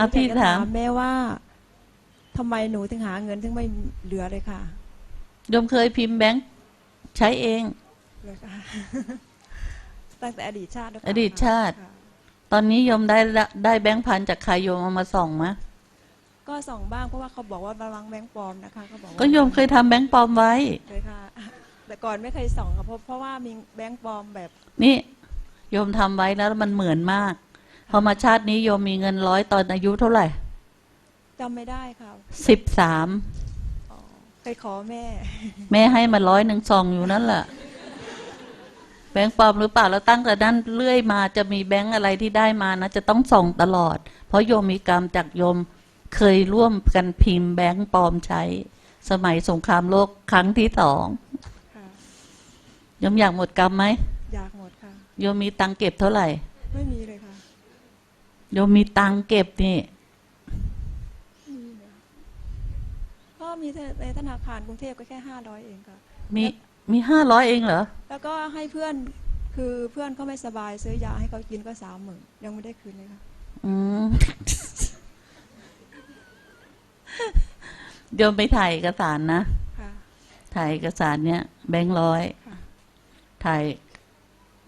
อะพี่อยกจะถามแม่ว่าทำไมหนูถึงหาเงินถึงไม่เหลือเลยค่ะโยมเคยพิมพ์แบงค์ใช้เองเลยค่ะตั้งแต่อดีตชาติแล้วค่ะอดีตชาติค่ะตอนนี้โยมได้ละได้แบงค์พันจากใครโยมเอามาส่องมะก็ส่องบ้างเพราะว่าเขาบอกว่าระวังแบงค์ปลอมนะคะเขาบอกว่าก็โยมเคยทำแบงค์ปลอมไว้เคยค่ะแต่ก่อนไม่เคยส่องค่ะเพราะเพราะว่ามีแบงค์ปลอมแบบ นี่โยมทำไว้แล้วมันเหมือนมาก พอมาชาตินี้โยมมีเงินร้อยตอนอายุเท่าไหร่จำไม่ได้ค่ะสิบสามอ๋อเคยขอแม่ แม่ให้มาร้อยหนึ่งซองอยู่นั่นแหละแบงค์ปลอมหรือเปล่าแล้วตั้งแต่นั้นเรื่อยมาจะมีแบงค์อะไรที่ได้มานะ จะต้องส่องตลอด เพราะโยมมีกรรมจากโยมเคยร่วมกันพิมพ์แบงค์ปลอมใช้ สมัยสงครามโลกครั้งที่สองค่ะโยมอยากหมดกรรมไหมอยากหมดค่ะโยมมีตังค์เก็บเท่าไหร่ ไม่มีเลยค่ะ โยมมีตังค์เก็บนี่ก็มีในธนาคารกรุงเทพก็แค่ห้าร้อยเองค่ะ มีมีห้าร้อยเองเหรอ แล้วก็ให้เพื่อนคือเพื่อนเขาไม่สบายซื้อยาให้เขากินก็สามหมื่นยังไม่ได้คืนเลยค่ะอืมโยมไปถ่ายเอกสารนะค่ะถ่ายเอกสารเนี่ยแบงค์ร้อยค่ะถ่าย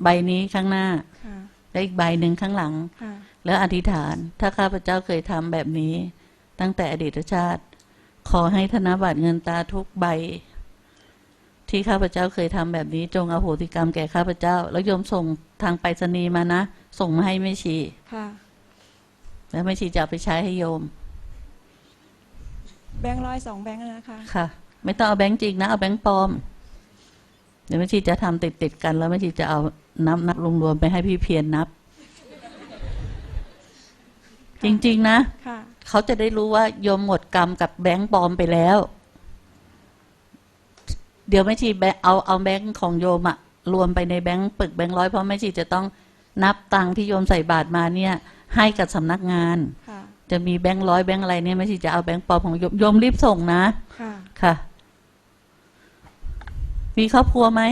ใบนี้ข้างหน้าค่ะแล้วอีกใบหนึ่งข้างหลังค่ะ แล้วอธิษฐาน ถ้าข้าพเจ้าเคยทำแบบนี้ ตั้งแต่อดีตชาติ ขอให้ธนบัตรเงินตราทุกใบ ที่ข้าพเจ้าเคยทำแบบนี้ จงอโหสิกรรมแก่ข้าพเจ้า แล้วโยมส่งทางไปรษณีย์มานะ ส่งมาให้แม่ชีค่ะ แล้วแม่ชีจะเอาไปใช้ให้โยม แบงค์ร้อยสองแบงค์นะคะค่ะ ไม่ต้องเอาแบงค์จริงนะ เอาแบงค์ปลอม เดี๋ยวแม่ชีจะทำติดติดๆกันแล้วแม่ชีจะเอานับนับรวมๆไปให้พี่เพียรนนับ จริง ๆ นะค่ะ เขาจะได้รู้ว่าโยมหมดกรรมกับแบงค์ปลอมไปแล้ว เดี๋ยวแม่ชีแบเอาเอาแบงค์ของโยมอะรวมไปในแบงค์ปึกแบงค์ร้อยเพราะแม่ชีจะต้องนับตังค์ที่โยมใส่บาทมาเนี่ย ให้กับสำนักงาน ค่ะ จะมีแบงค์ร้อยแบงค์อะไรเนี่ยแม่ชีจะเอาแบงค์ปลอมของโยมโยมรีบส่งนะ ค่ะ ค่ะ มีครอบครัวไหม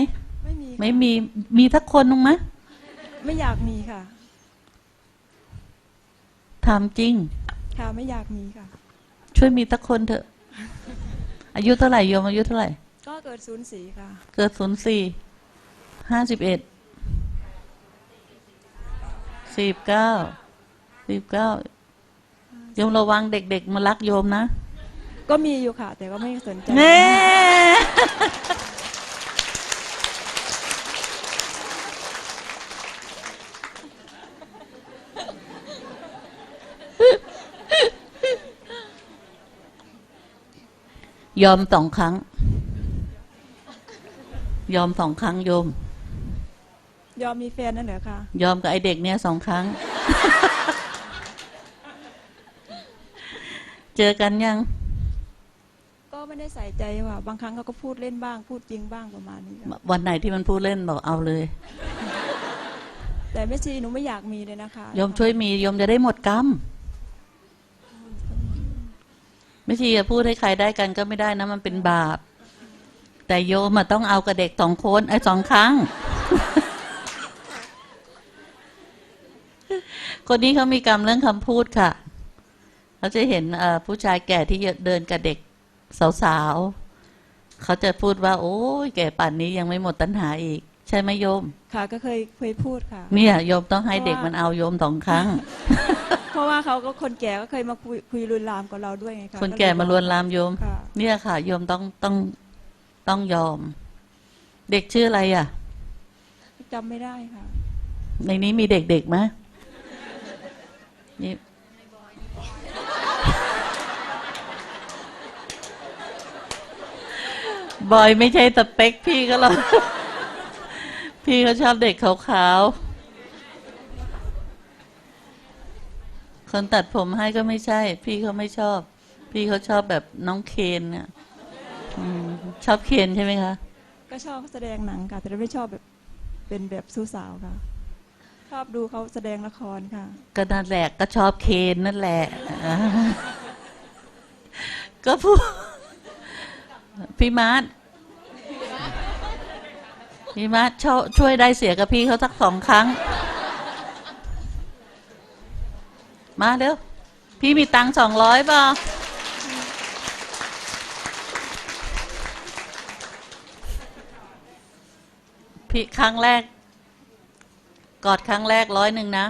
ไม่มีค่ะไม่มีมีทักคนนึงไหม ไม่อยากมีค่ะ ถามจริง ค่ะไม่อยากมีค่ะ ช่วยมีทักคนเถอะ อายุเท่าไหร่โยมอายุเท่าไหร่ ก็เกิดศูนย์สีค่ะ เกิดศูนย์สี่ห้าสิบเอ็ดสิบเก้าสิบเก้าโยมระวังเด็กๆ มารักโยมนะ ก็มีอยู่ค่ะ แต่ก็ไม่สนใจเน่ ยอมสองครั้ง ยอมสองครั้งโยม ยอมมีแฟนนั่นเหรอคะ ยอมกับไอเด็กเนี่ยสองครั้ง เจอกันยัง ก็ไม่ได้ใส่ใจว่า บางครั้งเขาก็พูดเล่นบ้าง พูดจริงบ้างประมาณนี้ค่ะวันไหนที่มันพูดเล่นบอกเอาเลย แต่แม่ชีหนูไม่อยากมีเลยนะคะโยมช่วยมีโยมจะได้หมดกรรม ไม่ใช่จะพูดให้ใครได้กันก็ไม่ได้นะ มันเป็นบาป แต่โยมอะต้องเอากับเด็กสองคนไอ้สองครั้ง คนนี้เขามีกรรมเรื่องคำพูดค่ะเขาจะเห็นเอ่อผู้ชายแก่ที่เดินกับเด็กสาวๆเขาจะพูดว่า โอ้ยแก่ป่านนี้ยังไม่หมดตัณหาอีก ใช่ไหมโยม ค่ะ ก็เคยเคยพูดค่ะ เนี่ยโยมต้องให้เด็กเพราะว่ามัมันเอาโยมสองครั้ง เพราะว่าเขาก็คนแก่ก็เคยมาคุยคุยรุนลามกับเราด้วยไงคะคนแก่มาลวนลามโยม ค่ะเนี่ยค่ะ โยมต้องต้องต้องยอม เด็กชื่ออะไรอะ จำไม่ได้ค่ะ ในนี้มีเด็กๆไหมนี่บอยไม่ใช่สเปคพี่ก็หรอกพี่เขาชอบเด็กขาวๆ คนตัดผมให้ก็ไม่ใช่ พี่เขาไม่ชอบ พี่เขาชอบแบบน้องเคนเนี่ยอืมชอบเคนใช่ไหมคะ ก็ชอบแสดงหนังค่ะ แต่ไม่ชอบแบบเป็นแบบสู้สาวค่ะ ชอบดูเขาแสดงละครค่ะ ก็นั่นแหละก็ชอบเคนนั่นแหละอ่าก็พูดพี่มาร์ทพี่มาร์ทช่วยช่วยได้เสียกับพี่เขาสักสองครั้ง มาเร็ว พี่มีตังสองร้อยเปล่าพี่ครั้งแรก กอดครั้งแรกร้อยหนึ่งนะ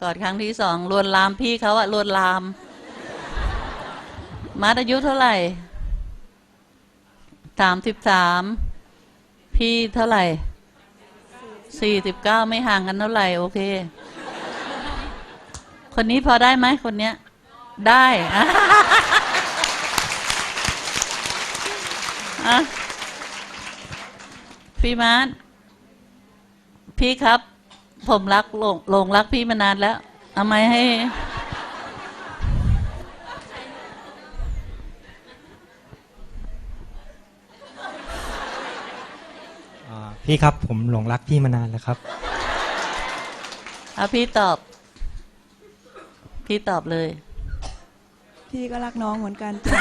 กอดครั้งที่สองลวนลามพี่เขาอะลวนลาม มาร์ทอายุเท่าไหร่สามสิบสามพี่เท่าไหร่สี่สิบเก้าไม่ห่างกันเท่าไหร่ โอเค คนนี้พอได้ไหมคนเนี้ย ได้อะอะพี่มาร์ทพี่ครับ ผมรักหลงหลงรักพี่มานานแล้วเอาไหมให้อ่าพี่ครับ ผมหลงรักพี่มานานแล้วครับเอาพี่ตอบ พี่ตอบเลย พี่ก็รักน้องเหมือนกันจ้ะ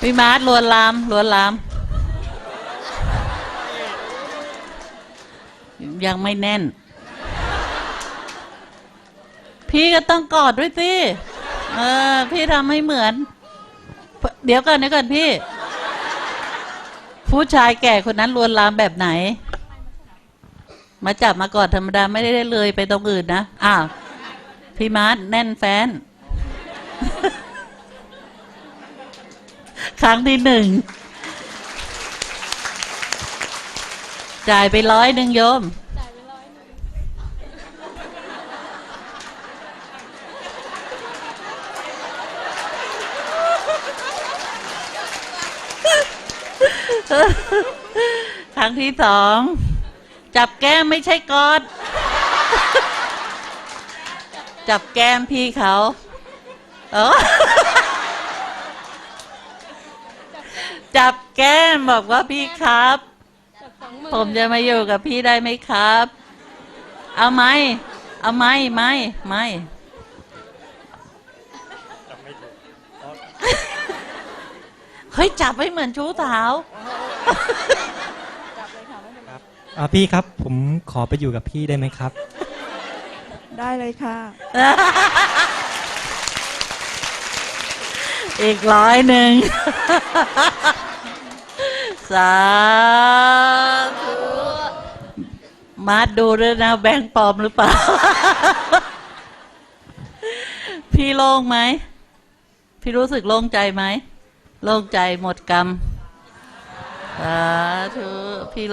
พี่มาร์ทลวนลามลวนลาม ยังไม่แน่น พี่ก็ต้องกอดด้วยสิ เออ พี่ทำให้เหมือน เดี๋ยวก่อนเดี๋ยวก่อนพี่ ผู้ชายแก่คนนั้นลวนลามแบบไหน มาจับมากอดธรรมดาไม่ได้เลยไปตรงอื่นนะอ้าวพี่มาร์ทแน่นแฟน ครั้งที่หนึ่ง จ่ายไปร้อยหนึ่งโยม ครั้งที่สอง จับแก้มไม่ใช่กอด จับแก้มพี่เขาเออจับแก้มบอกว่าพี่ครับ ผมจะมาอยู่กับพี่ได้ไหมครับ เอาไหมเอาไหมไม่ไม่เฮ้ยจับไว้เหมือนชู้สาว อ่าพี่ครับ ผมขอไปอยู่กับพี่ได้ไหมครับ ได้เลยค่ะ อีกร้อยหนึ่ง สาธุมาดดูด้วยนะ แบงค์ปลอมหรือเปล่า พี่โล่งไหม พี่รู้สึกโล่งใจไหม โล่งใจหมดกรรม สาธุ พี่โล่ง